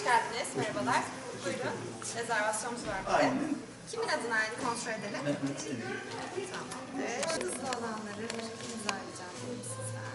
Hoş geldiniz, merhabalar. Buyurun, rezervasyonumuz var burada. Aynen. Kimin adına yani kontrol edelim? Mehmet Emin. Tamamdır. Hızlı olanları imzalayacağım sizden.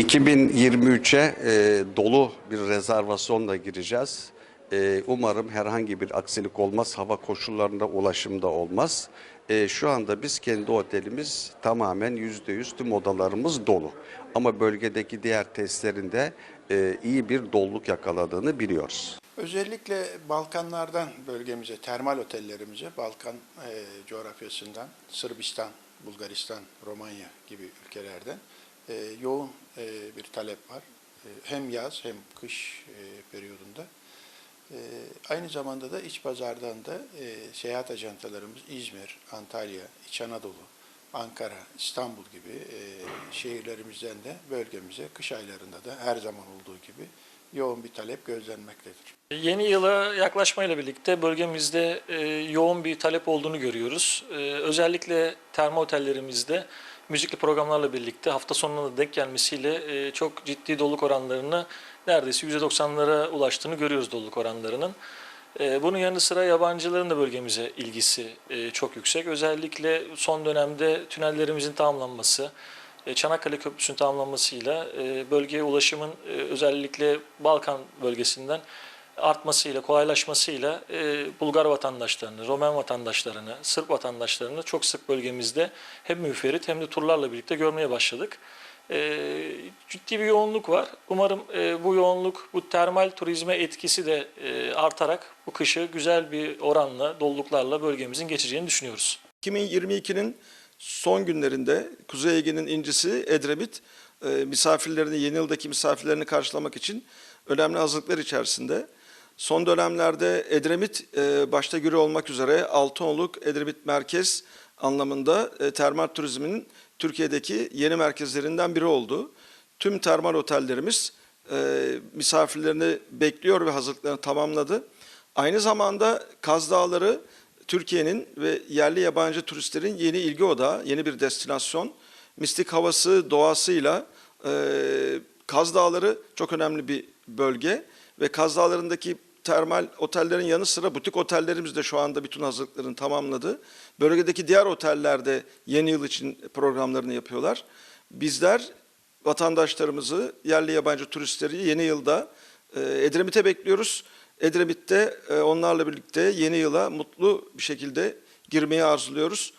...2023'e e, dolu bir rezervasyonla gireceğiz. E, umarım herhangi bir aksilik olmaz, hava koşullarında ulaşımda olmaz. E, şu anda biz kendi otelimiz tamamen %100 tüm odalarımız dolu. Ama bölgedeki diğer testlerinde e, iyi bir doluluk yakaladığını biliyoruz. Özellikle Balkanlardan bölgemize, termal otellerimize, Balkan e, coğrafyasından, Sırbistan, Bulgaristan, Romanya gibi ülkelerden e, yoğun e, bir talep var. E, hem yaz hem kış e, periyodunda. E, aynı zamanda da iç pazardan da e, seyahat ajantalarımız İzmir, Antalya, İç Anadolu, Ankara, İstanbul gibi e, şehirlerimizden de bölgemize kış aylarında da her zaman olduğu gibi yoğun bir talep gözlenmektedir. Yeni yıla yaklaşmayla birlikte bölgemizde e, yoğun bir talep olduğunu görüyoruz. E, özellikle termo otellerimizde müzikli programlarla birlikte hafta sonuna denk gelmesiyle e, çok ciddi doluluk oranlarını neredeyse %90'lara ulaştığını görüyoruz doluluk oranlarının. E, bunun yanı sıra yabancıların da bölgemize ilgisi e, çok yüksek. Özellikle son dönemde tünellerimizin tamamlanması, Çanakkale Köprüsü'nün tamamlanmasıyla bölgeye ulaşımın özellikle Balkan bölgesinden artmasıyla, kolaylaşmasıyla e, Bulgar vatandaşlarını, Romen vatandaşlarını, Sırp vatandaşlarını çok sık bölgemizde hem müferit hem de turlarla birlikte görmeye başladık. E, ciddi bir yoğunluk var. Umarım e, bu yoğunluk, bu termal turizme etkisi de e, artarak bu kışı güzel bir oranla, doluluklarla bölgemizin geçeceğini düşünüyoruz. 2022'nin son günlerinde Kuzey Ege'nin incisi Edremit e, misafirlerini, yeni yıldaki misafirlerini karşılamak için önemli hazırlıklar içerisinde. Son dönemlerde Edremit e, başta göre olmak üzere Altınoluk Edremit Merkez anlamında e, termal turizminin Türkiye'deki yeni merkezlerinden biri oldu. Tüm termal otellerimiz e, misafirlerini bekliyor ve hazırlıklarını tamamladı. Aynı zamanda Kaz Dağları Türkiye'nin ve yerli yabancı turistlerin yeni ilgi odağı, yeni bir destinasyon. Mistik havası, doğasıyla Kaz Dağları çok önemli bir bölge ve Kaz Dağları'ndaki termal otellerin yanı sıra butik otellerimiz de şu anda bütün hazırlıklarını tamamladı. Bölgedeki diğer oteller de yeni yıl için programlarını yapıyorlar. Bizler vatandaşlarımızı, yerli yabancı turistleri yeni yılda e, Edremit'e bekliyoruz. Edremit'te e, onlarla birlikte yeni yıla mutlu bir şekilde girmeyi arzuluyoruz.